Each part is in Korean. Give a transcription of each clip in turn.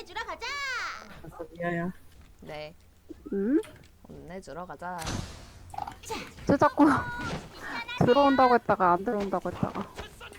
혼내주러 가자. 미아야. 네. 응? 혼내주러 가자. 쟤 자꾸 들어온다고 했다가 안 들어온다고 했다가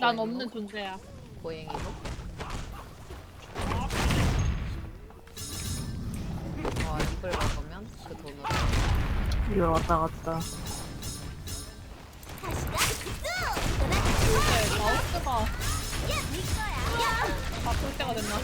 난 없는 존재야. 고행이도. 어, 이걸 먹으면 그 돈으로. 이걸 왔다 갔다. 근데 마우스가 네 거야. 바꿀 때가 됐나? 올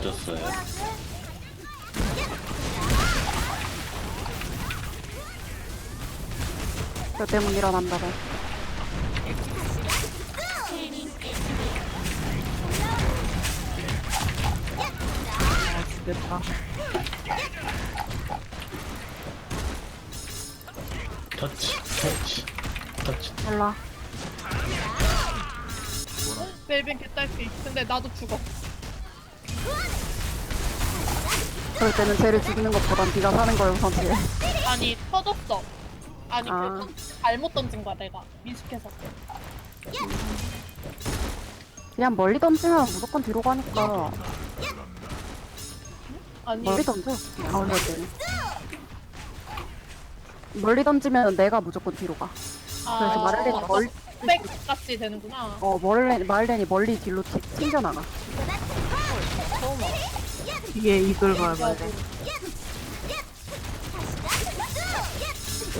빠졌어요. 저 때문 일어난다 봐 아, 죽겠다. 터치, 터치, 터치. 몰라 멜빈 개딸피. 근데 나도 죽어. 그럴 때는 쟤를 죽이는 것보단 네가 사는 걸 우선시해 아니 터졌어. 아니 아. 그 던- 잘못 던진 거야 내가 미숙해서. 그냥 멀리 던지면 무조건 뒤로 가니까 아니 멀리 던져 가운데 때는 멀리 던지면 내가 무조건 뒤로 가 그래서 아, 마를렌이 멀, 백 같이 되는구나. 어, 마를렌, 마를렌이 멀리 뒤로 튀, 튕겨나가. 뒤에 이글 가야 돼.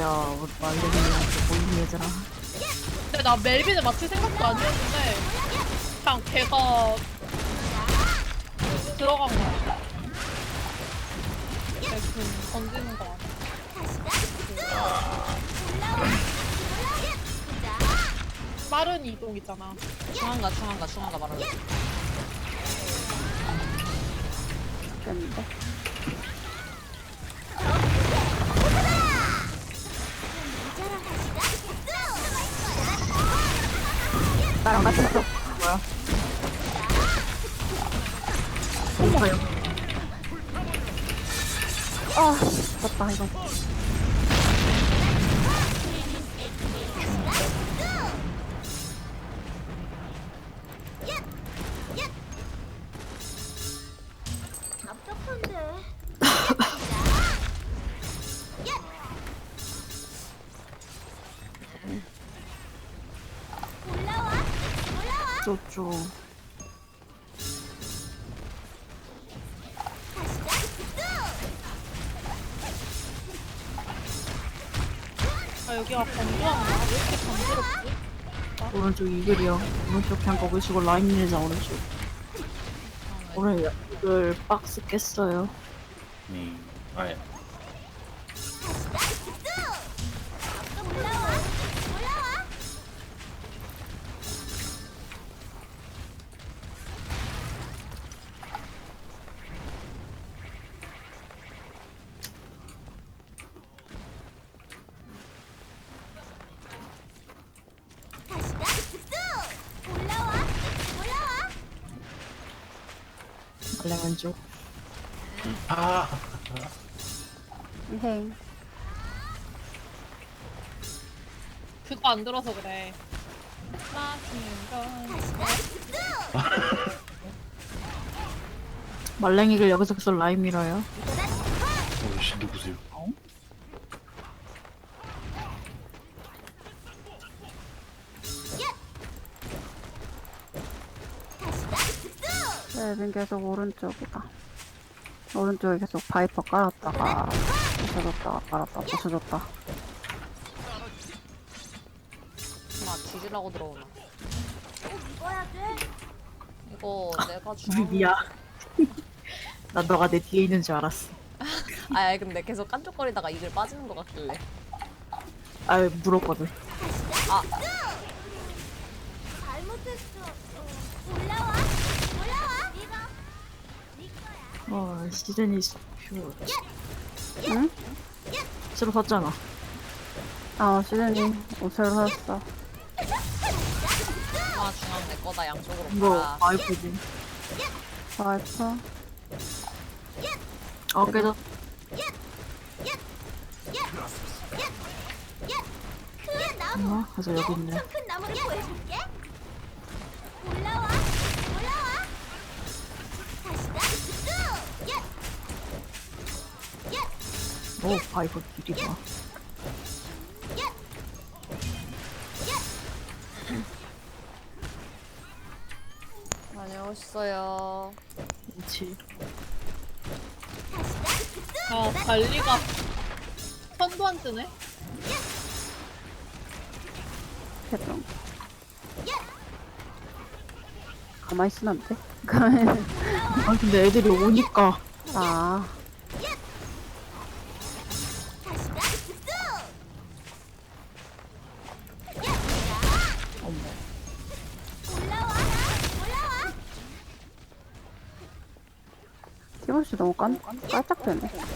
야, 우리 말레이한테 보이는 얘들아. 근데 나 멜빈을 맞출 생각도 아니었는데 그냥 걔가 들어간 거야. 그 던지는 거 같아. 빠른 이동 있잖아. 중앙가, 중앙가, 중앙가 말하는. 됐는데 나랑 같이 가자 뭐야? 뭔가요? 아 맞다 이거 쪼쪼. 아 여기가 건조한가? 왜 이렇게 건조롭지? 오른쪽 이글이요. 오른쪽 그냥 거기시고 라인 밀자, 오른쪽. 오늘 이글 박스 깼어요. 네. 아예. 말레 왼쪽. 아, 헤잉 그거 안 들어서 그래. 말랭이글 여기서 계속 밀어요. 네, 계속 오른쪽이다 오른쪽에 계속 바이퍼 깔았다가 부서졌다가 깔았다 부서졌다 막 뒤질라고 들어오나. 이거야 돼. 이거 내가 중앙. 미야. 나 너가 내 뒤에 있는 줄 알았어. 아, 근데 계속 깐족거리다가 이글 빠지는 것 같길래. 아, 물었거든. 잘못했어. 어. 올라와. 네가 네 거야. 어, 시즌이 표. 응? 새로 샀잖아. 아 시즌이 옷을 샀어 가시다. 거다 양쪽으로 이거 가라. 바이퍼지. 바이퍼. 아 깨졌. 큰 나무. 엄마 가서 여기 있네. 엄청 큰 나무 보여줄게. 오 바이퍼 길이 봐. 다녀오셨어요. 그렇지. 아 관리가 선도 안 뜨네. 해좀 가만히 있으면 안 돼? 가만히. 아 근데 애들이 오니까 아, 티모시 너무 깐, 깔짝대네. 다시다.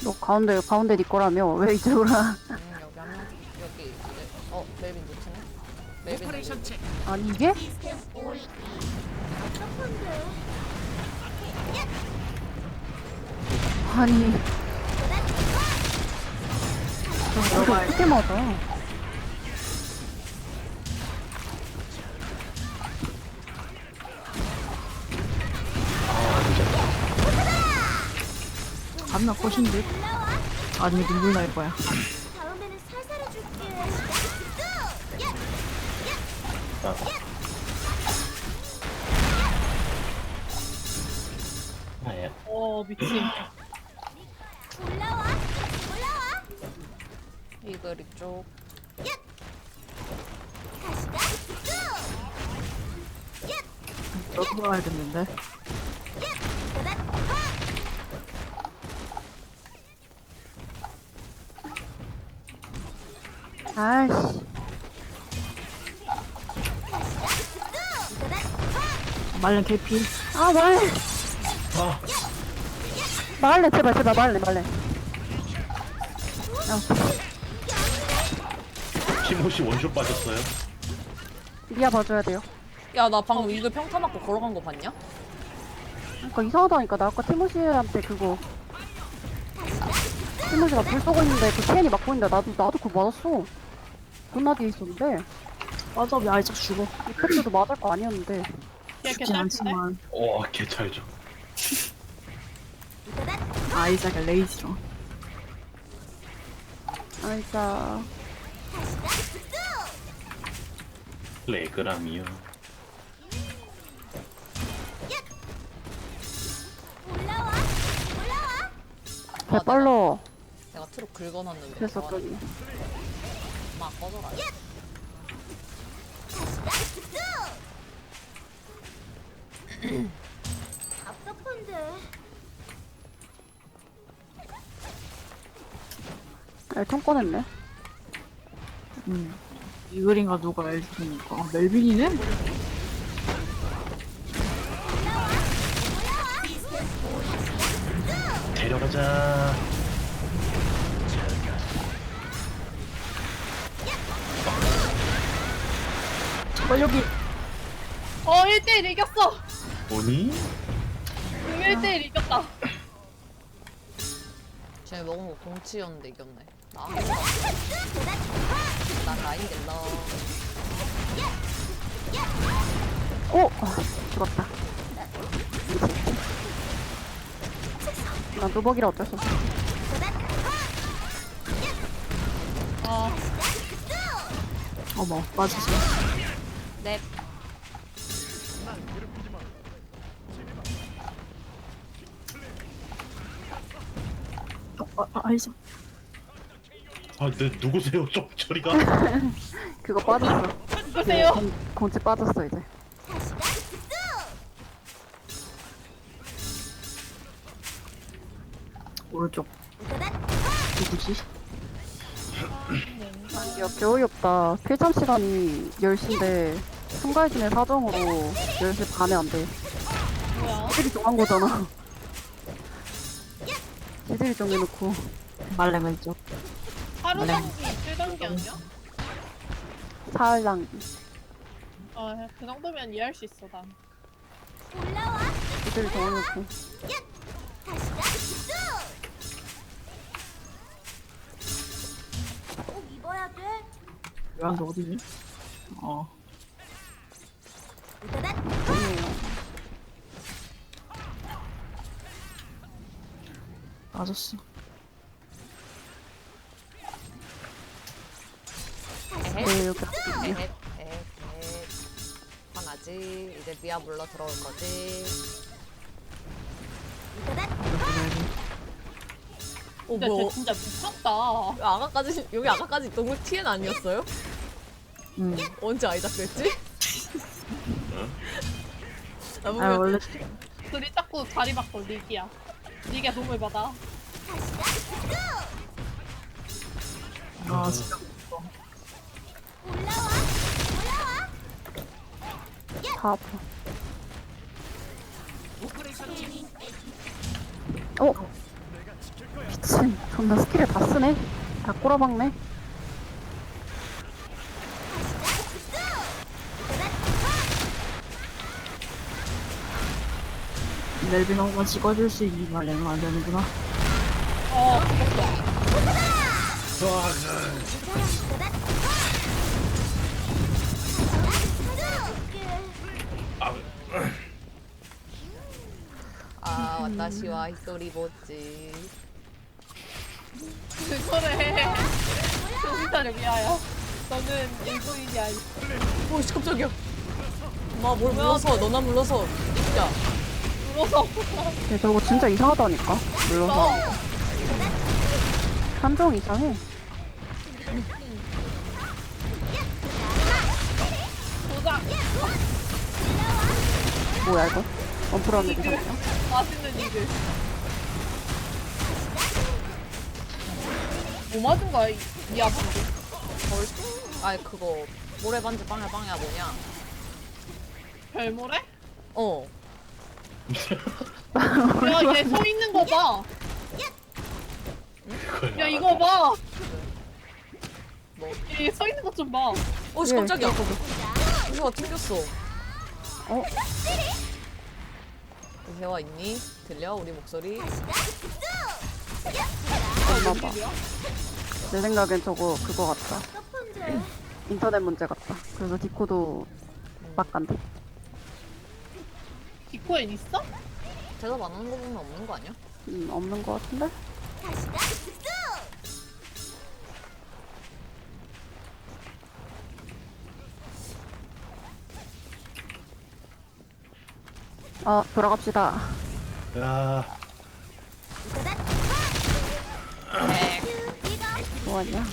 쑥. 너 가운데, 가운데 네 거라며. 왜 이쪽으로 와? 음, 여기 한 명. 여기 이제 어 멜빈 놓치네. 멜빈 놓치네. 아니, 이게? 아니, 이거 어떻게 맞아? 밤나 듯. 아니면 눈물 날 거야. 다음에는 살살 해 줄게. 쑥. 아, 아야. 어 미친. 올라와, 올라와. 이글 이쪽. 다시다. 쑥. 너 들어가야겠는데. 아이씨. 말len 개피. 아, 말. 아, 말래, 제발, 제발, 말래, 말래. 티모시 원쇼 빠졌어요. 리아 봐줘야 돼요. 야 나 방금 이글 평타 맞고 걸어간 거 봤냐? 그러니까 이상하다니까. 나 아까 티모시한테 그거. 티모시가 불 쏘고 있는데 그 체인이 막고 있는데 나도, 나도 그거 맞았어. 존나 뒤에 있었는데. 맞아 왜 아이작 죽어. 이펙트도 맞을 거 아니었는데. 걔 죽진? 않지만 와, 개찰죠. 아이작의 레이지로. 아이자. 레그람이요. 올라와, 올라와. 배빨로 내가 트럭 긁어놨는데. 됐었더니. 막 꺼져라. 답답한데. 아, 통 꺼냈네. 음. 이글인가 누가 엘주니까. 아, 멜빈이네? 데려가자. 어 여기. 어 1대1 이겼어. 오니? 응 1대1 이겼다. 쟤 먹은 거 공치였는데 이겼네. 나. 난 라인 갤러. 오! 아, 죽었다. 난 뚜벅이라 어쩔 수 없어. 아 어머 빠지지. 넵. 어, 아, 아, 아이작. 아, 네, 누구세요? 좀 저리가. 그거 빠졌어. 누구세요? 공, 공치 빠졌어, 이제. 오른쪽. 누구지? 야, 개어이없다. 필참 시간이 10시인데, 참가해진의 사정으로 10시 반에 안 돼. 뭐야? 지들이 정한 거잖아. 지들이 정해놓고. 말랭 왼쪽. 하루 단기, 이틀 단기 아니야? 사흘 당 아, 그 정도면 이해할 수 있어, 난. 올라와 이틀 정해놓고 다시가 꼭 입어야 돼 돼, 어디지? 어. 네, 여기 에헷, 에헷, 에헷. 화나지. 이제 미아 물러 들어올 거지. 어, 뭐. 쟤 진짜 미쳤다. 아까까지, 여기 아까까지 동굴 TN 아니었어요? 음. 언제 아이작 됐지? 나 아, 보면 원래 둘이 자꾸 자리 바꿔, 리기야. 리기야 도움을 받아. 아, 진짜. 올라와 올라와 다 아파. 어? 미친. 존나 스킬을 다 쓰네? 다 꼬라박네? 멜빈 한 번만 찍어줄 수 있기만 내면 안 되는구나. 어. 아, 왔다시와 히소리 보지. 그거래. 정신 차려, 미아야. 너는 일본인이 아니. 오, 씨, 깜짝이야. 엄마, 뭘 물러서, 너나 물러서. 진짜. 울어서. 얘 저거 진짜 이상하다니까? 물러서. 어, 한정 이상해. 도장. 뭐야, 이거? 원프라는 이상해. 맛있는 이글. 뭐 맞은 거야, 이, 이 아버지? 벌써? 아이, 그거. 모래반지 빵야 빵야 뭐냐? 별모래? 어. 야, 얘 서 있는 거 봐. 그걸 야, 알아. 이거 봐. 뭐. 얘서 있는 것 좀 봐. 오, 씨, 예, 깜짝이야. 이세화 튕겼어. 어? 이세화 있니? 들려? 우리 목소리? 잠깐만. 내 생각엔 저거 그거 같다. 인터넷 문제 같다. 그래서 디코도 빡간데. 디코엔 있어? 대답 안 하는 거 보면 없는 거 아니야? 음, 없는 거 같은데? 아, 돌아갑시다. 야, 뭐하냐?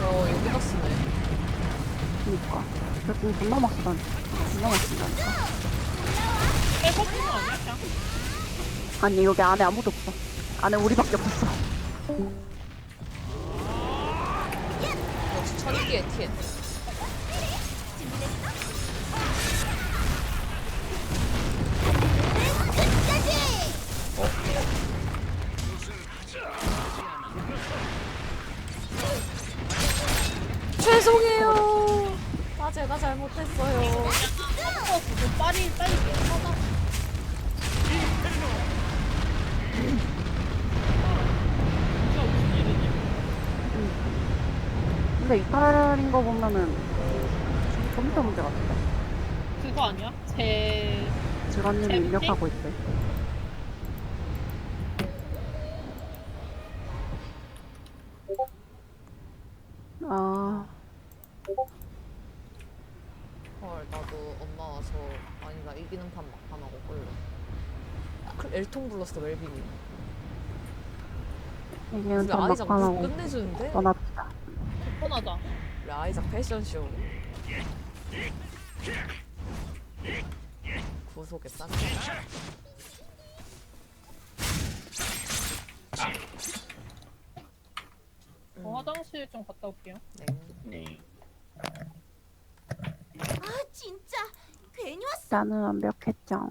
어, 여기다 쓰네. 그니까. 막쓰 그냥? 아니, 여기 안에 아무도 없어. 안에 우리밖에 없었어. 역시 천기의. 죄 잘못했어요. 빨리, 빨리 일이지? 근데 이탈인 거 보면은 컴퓨터 문제 같은데. 그거 아니야? 제 직원님이? 입력하고 있대. 아, 헐, 나도 엄마 와서 아니 나 이기는 판 막판하고 끌래. 그 웰빙이. 이게 우리 좀 아이작 무슨 막판하고 끝내주는데? 떠났다. 편하다. 우리 아이작 패션쇼. 구속에 쌌네. 저 화장실 좀 갔다 올게요. 네. 네. 아 진짜 괜히 왔어 나는 완벽했죠.